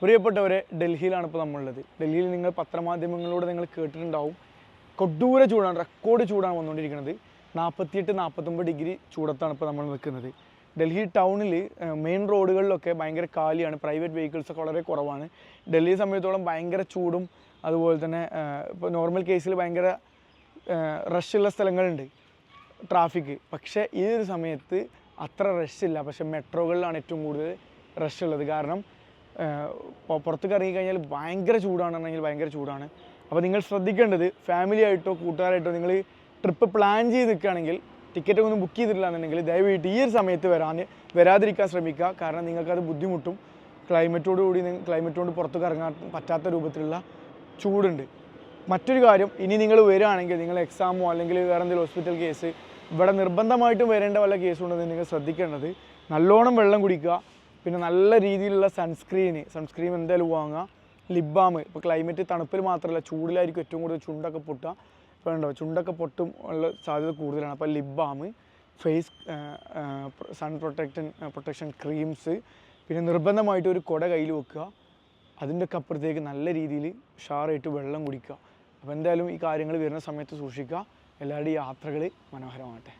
പ്രിയപ്പെട്ടവരെ ഡൽഹിയിലാണ് ഇപ്പോൾ നമ്മളുള്ളത്. ഡൽഹിയിൽ നിങ്ങൾ പത്രമാധ്യമങ്ങളിലൂടെ നിങ്ങൾ കേട്ടിട്ടുണ്ടാവും. കൊഡ്ഡൂര ചൂടാണ് റെക്കോർഡ് ചൂടാണ് വന്നുകൊണ്ടിരിക്കുന്നത്. നാൽപ്പത്തിയെട്ട് നാൽപ്പത്തൊമ്പത് ഡിഗ്രി ചൂടത്താണ് ഇപ്പോൾ നമ്മൾ നിൽക്കുന്നത്. ഡൽഹി ടൗണിൽ മെയിൻ റോഡുകളിലൊക്കെ ഭയങ്കര കാലിയാണ് പ്രൈവറ്റ് വെഹിക്കിൾസൊക്കെ വളരെ കുറവാണ്. ഡൽഹി സംബന്ധിച്ചോളം ഭയങ്കര ചൂടും അതുപോലെ തന്നെ ഇപ്പോൾ നോർമൽ കേസിൽ ഭയങ്കര റഷുള്ള സ്ഥലങ്ങളുണ്ട് ട്രാഫിക് പക്ഷേ ഈ ഒരു സമയത്ത് അത്ര റഷ് ഇല്ല. പക്ഷേ മെട്രോകളിലാണ് ഏറ്റവും കൂടുതൽ റഷ് കാരണം പുറത്തേക്ക് ഇറങ്ങി കഴിഞ്ഞാൽ ഭയങ്കര ചൂടാണെന്നുണ്ടെങ്കിൽ ഭയങ്കര ചൂടാണ്. അപ്പോൾ നിങ്ങൾ ശ്രദ്ധിക്കേണ്ടത് ഫാമിലി ആയിട്ടോ കൂട്ടുകാരായിട്ടോ നിങ്ങൾ ട്രിപ്പ് പ്ലാൻ ചെയ്ത് നിൽക്കുകയാണെങ്കിൽ ടിക്കറ്റ് ഒന്നും ബുക്ക് ചെയ്തിട്ടില്ല എന്നുണ്ടെങ്കിൽ ദയവായിട്ട് ഈ ഒരു സമയത്ത് വരാൻ വരാതിരിക്കാൻ ശ്രമിക്കുക. കാരണം നിങ്ങൾക്കത് ബുദ്ധിമുട്ടും ക്ലൈമറ്റോട് കൂടി ക്ലൈമറ്റ് കൊണ്ട് പുറത്തേക്ക് ഇറങ്ങാൻ പറ്റാത്ത രൂപത്തിലുള്ള ചൂടുണ്ട്. മറ്റൊരു കാര്യം ഇനി നിങ്ങൾ വരികയാണെങ്കിൽ നിങ്ങൾ എക്സാമോ അല്ലെങ്കിൽ വേറെ എന്തെങ്കിലും ഹോസ്പിറ്റൽ കേസ് ഇവിടെ നിർബന്ധമായിട്ടും വരേണ്ട വല്ല കേസുണ്ടെന്ന് നിങ്ങൾ ശ്രദ്ധിക്കേണ്ടത് നല്ലോണം വെള്ളം കുടിക്കുക. പിന്നെ നല്ല രീതിയിലുള്ള സൺസ്ക്രീന് സൺസ്ക്രീൻ എന്തായാലും വാങ്ങുക. ലിപ് ബാം ഇപ്പോൾ ക്ലൈമറ്റ് തണുപ്പിൽ മാത്രമല്ല ചൂടിലായിരിക്കും ഏറ്റവും കൂടുതൽ ചുണ്ടൊക്കെ പൊട്ടുക. ഇപ്പോൾ ഉണ്ടോ ചുണ്ടൊക്കെ പൊട്ടും ഉള്ള സാധ്യത കൂടുതലാണ്. അപ്പോൾ lip balm face sun protection protection creams പിന്നെ നിർബന്ധമായിട്ട് ഒരു കുട കയ്യിൽ വെക്കുക. അതിന്റെ ഒക്കെ അപ്പുറത്തേക്ക് നല്ല രീതിയിൽ ഉഷാറായിട്ട് വെള്ളം കുടിക്കുക. അപ്പോൾ എന്തായാലും ഈ കാര്യങ്ങൾ വരുന്ന സമയത്ത് സൂക്ഷിക്കുക. എല്ലാവരുടെയും യാത്രകൾ മനോഹരമാകട്ടെ.